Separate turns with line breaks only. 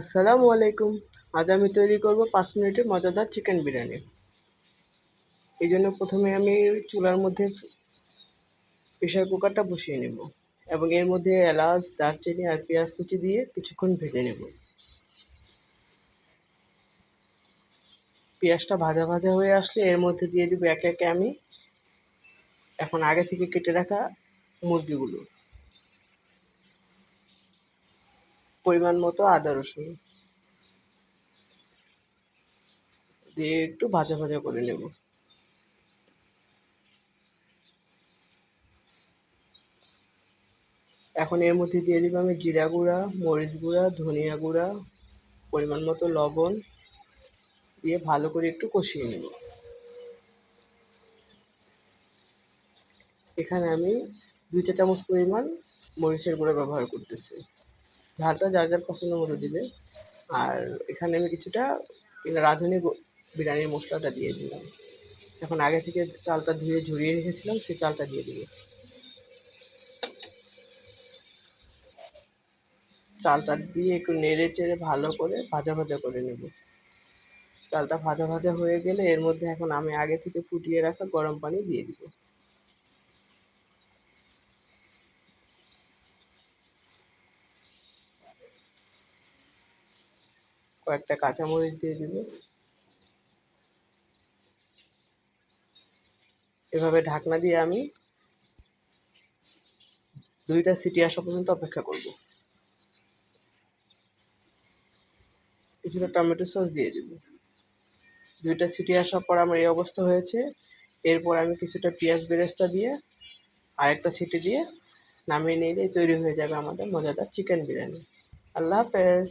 আসসালামু আলাইকুম। আজ আমি তৈরি করব পাঁচ মিনিটের মজাদার চিকেন বিরিয়ানি। এই জন্য প্রথমে আমি চুলার মধ্যে প্রেশার কুকারটা বসিয়ে নেব এবং এর মধ্যে এলাচ, দারচিনি আর পেঁয়াজ কুচি দিয়ে কিছুক্ষণ ভেজে নেব। পেঁয়াজটা ভাজা ভাজা হয়ে আসলে এর মধ্যে দিয়ে দেবো একে একে আমি এখন আগে থেকে কেটে রাখা মুরগিগুলো। পরিমাণ মতো আদা রসুন। দিয়ে একটু ভাজা ভাজা করে নেব। এখন এর মধ্যে দিয়ে দিব আমি জিরা গুঁড়া, মরিচ গুঁড়া, ধনিয়া গুঁড়া, পরিমাণ মতো লবণ। দিয়ে ভালো করে একটু কষিয়ে নেব। এখানে আমি দুই চা চামচ পরিমাণ মরিচের গুঁড়া ব্যবহার করতেছি। ঝালটা যার যার পছন্দ মতো দিবে। আর এখানে আমি কিছুটা রাঁধুনি বিরিয়ানির মশলাটা দিয়ে দিলাম। এখন আগে থেকে চালটা ধুয়ে ঝরিয়ে রেখেছিলাম, সেই চালটা দিয়ে দিবে। চালটা দিয়ে একটু নেড়ে চেড়ে ভালো করে ভাজা ভাজা করে নেব। চালটা ভাজা ভাজা হয়ে গেলে এর মধ্যে এখন আমি আগে থেকে ফুটিয়ে রাখা গরম পানি দিয়ে দিব। কয়েকটা কাঁচামরিচ দিয়ে দিব। এভাবে ঢাকনা দিয়ে আমি দুইটা সিটি আসা পর্যন্ত অপেক্ষা করব। কিছুটা টমেটো সস দিয়ে দিব। দুইটা সিটি আসার পর আমার এই অবস্থা হয়েছে। এরপর আমি কিছুটা পেঁয়াজ বেরেস্তা দিয়ে আরেকটা সিটি দিয়ে নামিয়ে নিলেই তৈরি হয়ে যাবে আমাদের মজাদার চিকেন বিরিয়ানি। আল্লাহ হাফেজ।